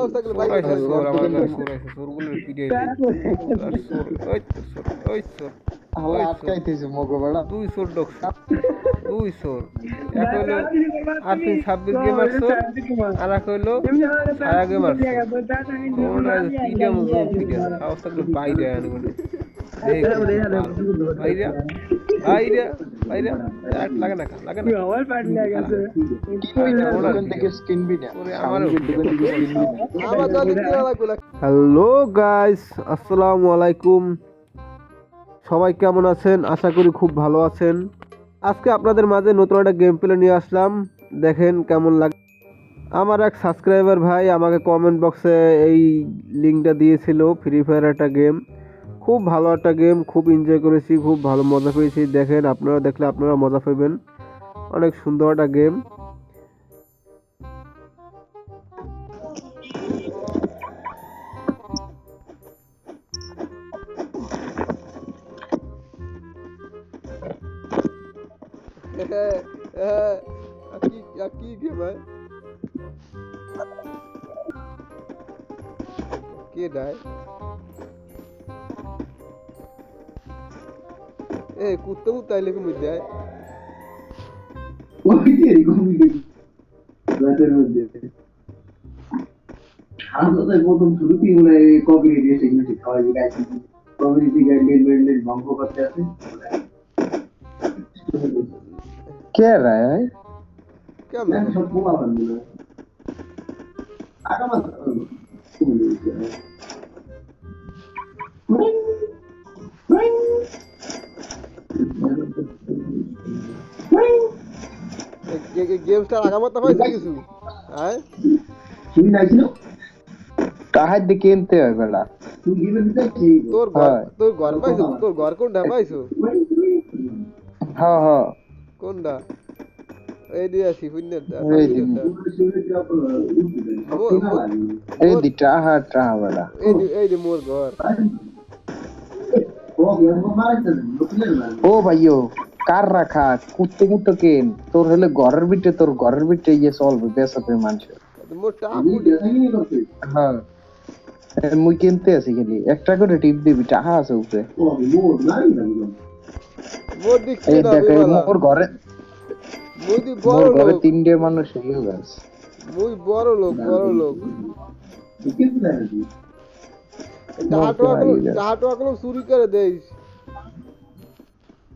সাহস থাকলে বাইক সোর আমার ঘরে সোর আইছে, সোরগুলোর পিটাই দিই। ওই তো সোর, ওই সোর, আল্লাহ আটকাইতেছে মগো বেড়া দুই সোর ঢুকছে। দুই সোর। এক হইল আরপিন ছাব্বিশ গেমার সোর, আর এক হইল ছায়া গেমার সোর। তোমরা পিটা মুখো সাহস থাকলে বাইরে বাইরে, বাইরে, বাইরে, এক লাগে না, লাগে না। দোকান থেকে কিনবি না ওরে দোকান থেকে কিনবি না আমার দলে কিনা লাগবে হ্যালো গাইস আসসালামু আলাইকুম। সবাই কেমন আছেন? আশা করি খুব ভালো আছেন। আজকে আপনাদের মাঝে নতুন একটা গেম প্লে নিয়ে আসলাম। দেখেন কেমন লাগে আমার এক সাবস্ক্রাইবার ভাই আমাকে কমেন্ট বক্সে এই লিঙ্কটা দিয়েছিল ফ্রি ফায়ার একটা গেম খুব ভালো একটা গেম খুব এনজয় করেছি, খুব ভালো মজা পেয়েছি। দেখেন, আপনারা দেখলে আপনারা মজা পাবেন। অনেক সুন্দর একটা গেম কি এ কুত্তা মুত্তা আইলে কি মধ্যে আয় প্রথম শুরুতেই মনে হয় কমিউনিটি সেগমেন্টে খাওয়াই গেছে কমিউনিটি গাইডলাইন গাইডলাইন ভঙ্গ করতে আছে কে রে কেমন সব বোমা বান্ধব আগামাত গেমসটা আগামাতা পাইছে কিছু আয় তুমি নাইছিল কাহার দিকে কিনতে হয় বেড়া তুই গেমে দিতে তোর ঘর হয়। তোর ঘর পাইছো তোর ঘর কোনটা পাইছো হ্যাঁ হ্যাঁ কোনটা এই দিয়ে আসি শূন্যটা এই যে। এই দি টাহা টাহা বেড়া এই যে এই যে মোর ঘর ও ভাইও কার রাখা? কুত্তে কুত্তে কেন তোর হলে ঘরের বিটে তোর ঘরের বিটে ইয়ে চলবে বেসাতে মানুষ মোর টাকু হ্যাঁ। মুই কিনতে আছি খালি। একটা করে টিপ দিবি টাহা আছে উপরে। মোর ঘরে মোর ঘরে তিনটে মানুষ হয়ে গেছে মুই বড় লোক বড় লোক। টাহাটো ভাই রে। টাহাটো গুলো চুরি করে দেইস।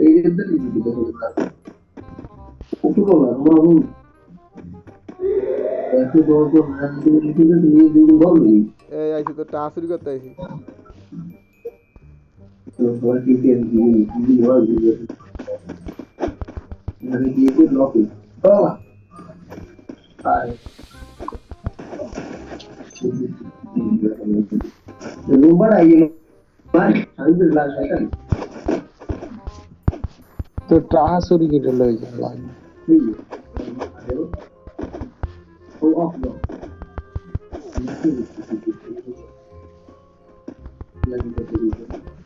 Eğlendir gibi bir de Oturuyorlar ama bu ऐसे तो तो ये दिन बोल रही ए ऐसे तो ट्रांसफ़र करता है तो थोड़ा ठीक है ये ये बोल रही है अरे ये कोई लॉक है बाबा आए रूम पर आइए मार अंदर ला सकते हैं তো ট্রাহাসুরি কেটে লই যাওয়া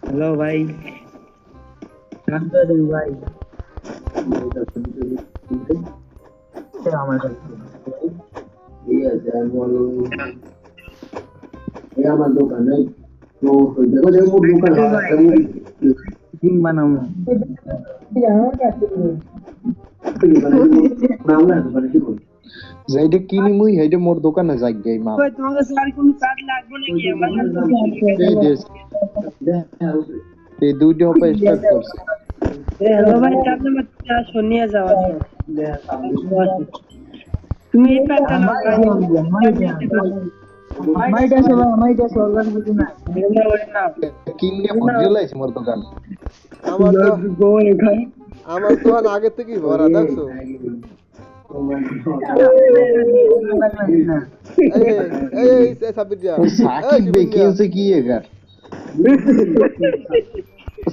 হ্যালো ভাই ভাই আমার আমার দোকান তো দেখো দেখো দোকান বানাবো যাইডে কিনি মুই হেডে মোর দোকানে যাই গই মা কই তোমাকে স্যার কোন কার্ড লাগবে নাকি আমার এই দুইটা হবে স্টার্ট করছে হ্যালো ভাই চার নাম্বার চা শুনিয়ে যাও তুমি এই প্যান্টটা নাও মাইটা সেবা মাইটা সরকার বুঝি না কিনলে বুঝলাইছ মোর দোকান আমার তো গোল খাই আমার দোকান আগে থেকেই ভরা দেখছ এই এই এই এই সাবির দিয়া সাকিব বে কি হচ্ছে কি এগার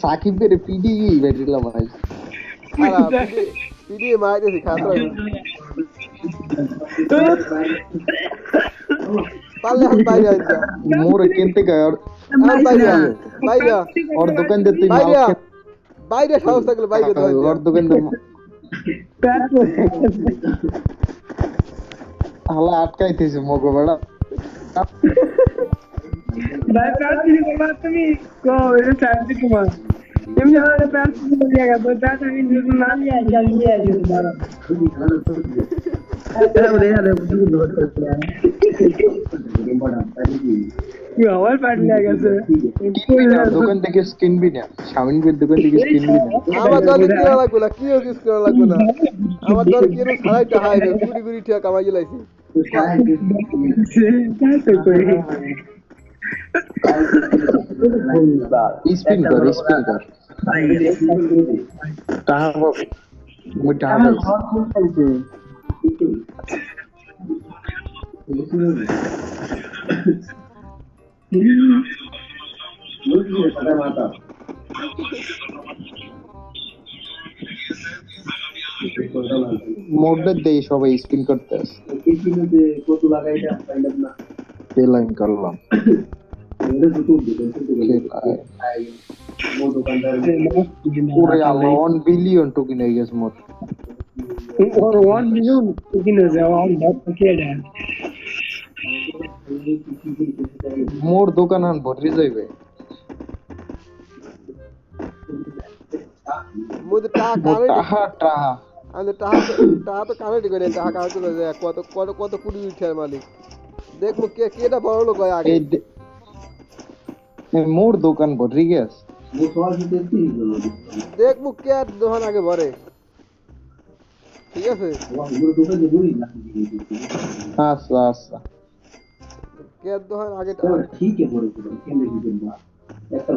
সাকিব বে পিডি বেরিলা ভাই পিডি মার দিছি খাতো পারলে হাত বাইরে আইছা মোর কেনতে গায় হাত বাইরে বাইরে ওর দোকান দে তুই বাইরে মাল বাইরে সাহস থাকলে বাইরে তো ওর দোকান দে হালা আটকাইতেছে মগো বেড়া ভাই প্যান্ট দিয়ে বলবা তুমি কো এটা শান্তি কুমার এমনি হলে প্যান্ট দিয়ে বলে গেল তো প্যান্ট আমি যদি না নিয়ে আসি আমি নিয়ে আসি দাঁড়া কি আমার প্যান্ট নিয়ে গেছে দোকান থেকে কিনবি না শামিন দোকান থেকে কিনবি না আমার দলে কিনা লাগবে না কি কিস করা লাগবে না আমার দলে কিরম ছাড়াই টাহাই রে কুড়ি কুড়ি টাকা কামাই কই স্পিন কর স্পিন কর টাকা পাবি মুই টাকা माता মোডে দেই সবাই স্পিন করতে আসে স্পিনতে কত লাগাইটা পাইলাম না পে লাইন করলাম এর দুটো দিলে কিন্তু আই মোড দোকানদার পুরো আলো 1 বিলিয়ন টোকেন হয়ে গেছে মোট ওর 1 বিলিয়ন টোকেন হয়ে যাওয়া আর বাকি এটা মোর দোকান আন ভরি যাইবে মুই তো টাকা কানে টাহা টাহা। আমি টাকা টাকা তো কানে দিবে টাকা কানে চলে যায় কত কত কত কুড়ি উঠে মালিক। দেখ কে কেটা বড় লোক হয় আগে। মোর দোকান ভরি গেছে সাথে কি দোকান আগে ভরে ঠিক আছে? না আচ্ছা। আচ্ছা কে দোকান আগে ঠিক একটা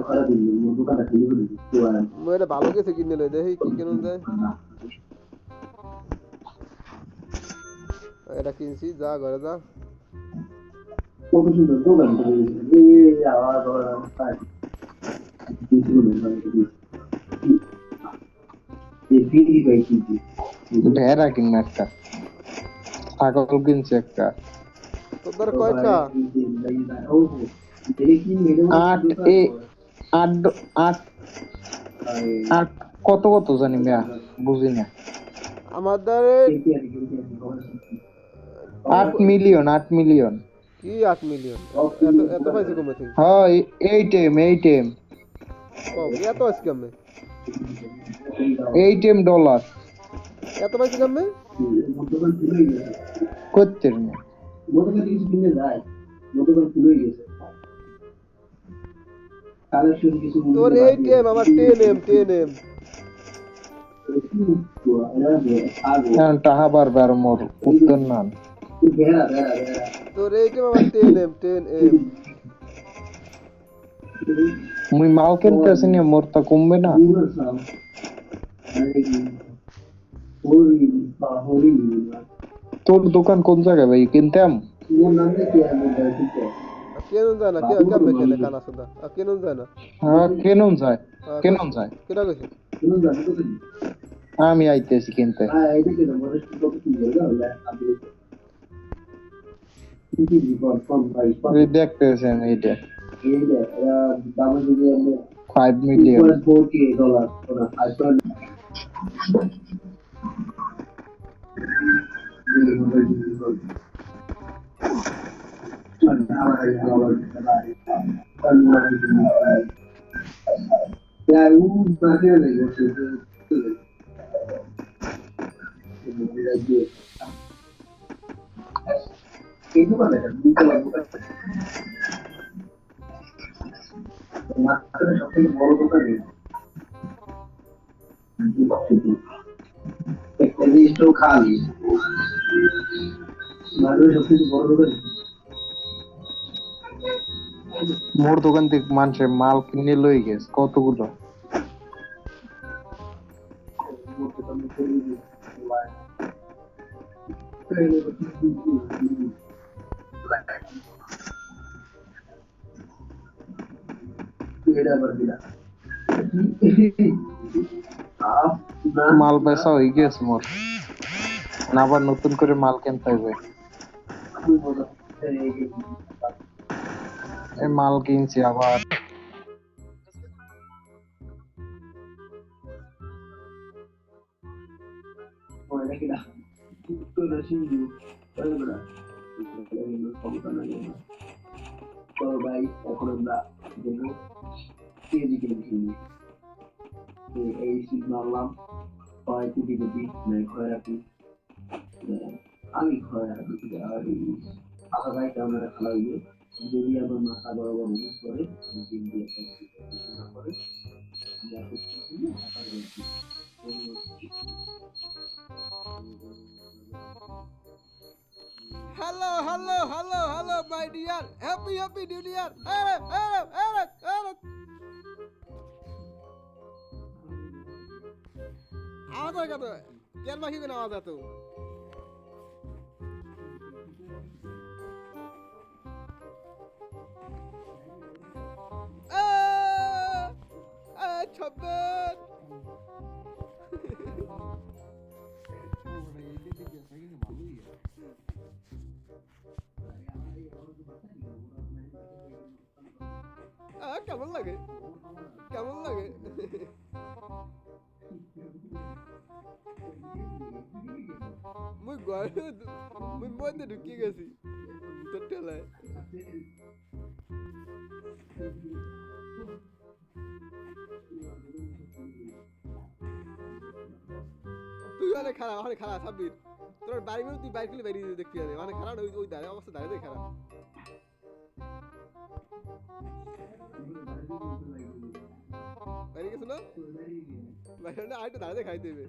তো ভালো কিছু কিনে লই দেখি কি কেন যায়। এটা কিনছি যা ঘরে যা। ভেড়া কিনবে একটা ছাগল কিনছে একটা। তোদের কয়টা আট এ আট আট আট কত কত জানি মিয়া? বুঝি না আমাদের আট মিলিয়ন আট মিলিয়ন। কি আট মিলিয়ন? এত পাইছে কমে থেকে। হ্যাঁ এই টেম এই টেম ও এত আছে কমে। এই টেম ডলার এত পাইছে কমে? করতে না মোটামুটি কিছু কিনে যায় মোটামুটি খুলেই গেছে। কালেকশন কিছু তোর এই টেম আমার টেন এম টেন এম এখন টাহা বাড়বে আর মোর উত্তর না তোর এই আমার মুই মাল কিনতে আসি না মোর তা কমবে না। হরি তোর দোকান কোন জায়গায় ভাই? কিনতাম। মোর আমি ঠিক আছে কেন যায় না? কে কমে কেনে কানা সুদা কেন যায় না? হ্যাঁ কেন যায়। কেন যায়। কেটা কইছে? শুনুন জানি তো কি আমি আইতেছি কিনতে। হ্যাঁ এটা কি না মনে 2.48 ডলার ওরা iPhone Ya, un margen de negocio. এই দোকানে দুটো দোকান মাঝখানে সবথেকে বড় দোকান এটা। একটা মোর দোকান থেকে মানুষের মাল কিনে লই গেছে, কতগুলো? মাল বেচা হয়ে গেছে মোর। আবার নতুন করে মাল কিনতে হবে। মাল কিনছি আবার। চলো ভাই এখন আমরা তো এই শীত মারলাম হয় কুটি কুটি। খয় রাখি আমি খয় রাখি আর গাইতে আমরা খেলা হইবে যদি আবার মাথা বরাবর মুখ করে দিন দিয়ে না করে আমরা hello hello hello hello my dear happy happy new year আরে আরে আরে আরে আওয়াজ হয় কত কেন মাখি কোন আওয়াজ এত আহ, কেমন লাগে? কেমন লাগে? মুই ঘরে মুই মধ্যে ঢুকিয়ে গেছি। তোর অনেক খারাপ অনেক খারাপ, সাব্বির। তোর বাড়ি মেয়ে তুই বাইক খুলে বেরিয়ে দেখতে যাবে অনেক খারাপ ওই ওই দাঁড়িয়ে অবস্থা দাঁড়িয়ে খারাপ। বাইরে গেছো না? বাইরে না, আরেকটু দাঁড়িয়ে খাইতে হবে।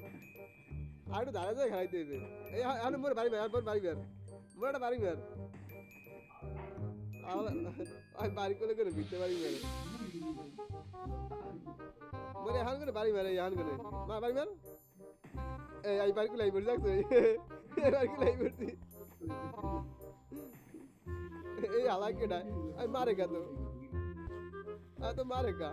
আরেকটু দাঁড়িয়ে খাইতে হবে। এই এখন মোর বাড়ি বের, মোর বাড়ি বের। মোর একটা বাড়ি বের। আমি বাড়ি করে করে ভিতরে বাড়ি বের মোরে এখন করে বাড়ি বের এখন করে। মা, বাড়ি বের? এই এই পার্কুল এই বলি লাগছে এই পার্কুল এই বলছি এই আলা কেডা? আমি মারে গা তো। আর তো মারে গা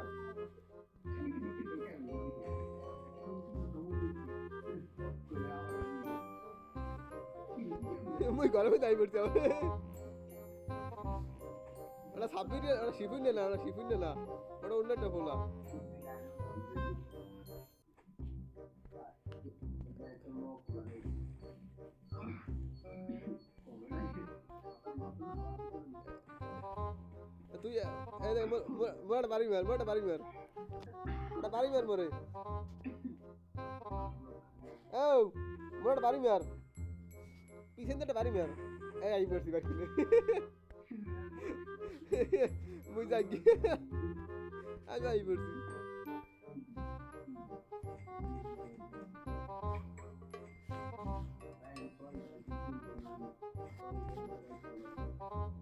মুই গরমে দাই পড়তে হবে ওটা সাপির ওটা শিফুন না, ওটা শিফুন না। ওটা অন্য একটা বললাম তুই এই দেখ মোটা বাড়ি মার মোটা বাড়ি মার ওটা বাড়ি মার মরে। ও, মোটা বাড়ি মার পিছন থেকে বাড়ি মার এই, আই পড়ছি বাড়ি মুই যাই আমি আই পড়ছি এ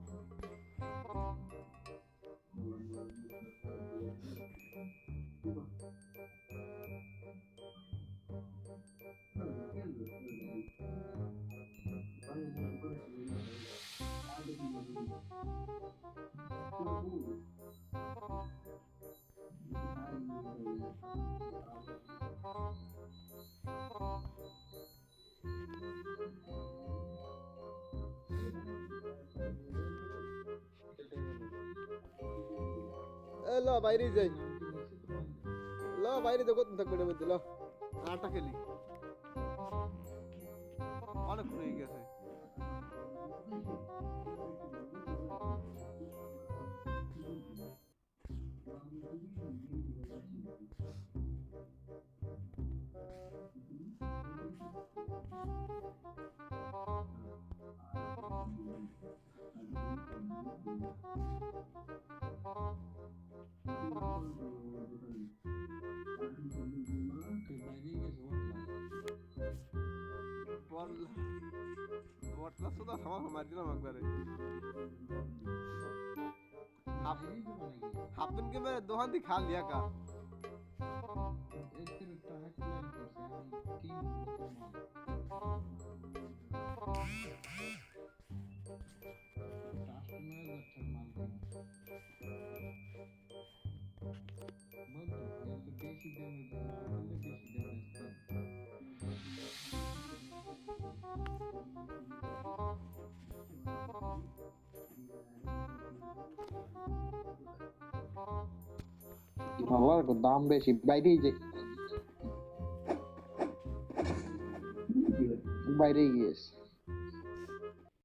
ল, বাইরে যাই। ল, বাইরে তো কত থাকবে মধ্যে? ল। আটা খেলি। অনেক হয়ে গেছে। বটলা শুধু আমার মারি দিলাম একবারে হাফেন কে মেরে দোকান দিয়ে খালি একা Thank you. বাবার দাম বেশি। বাইরেই যে বাইরেই গিয়েছে।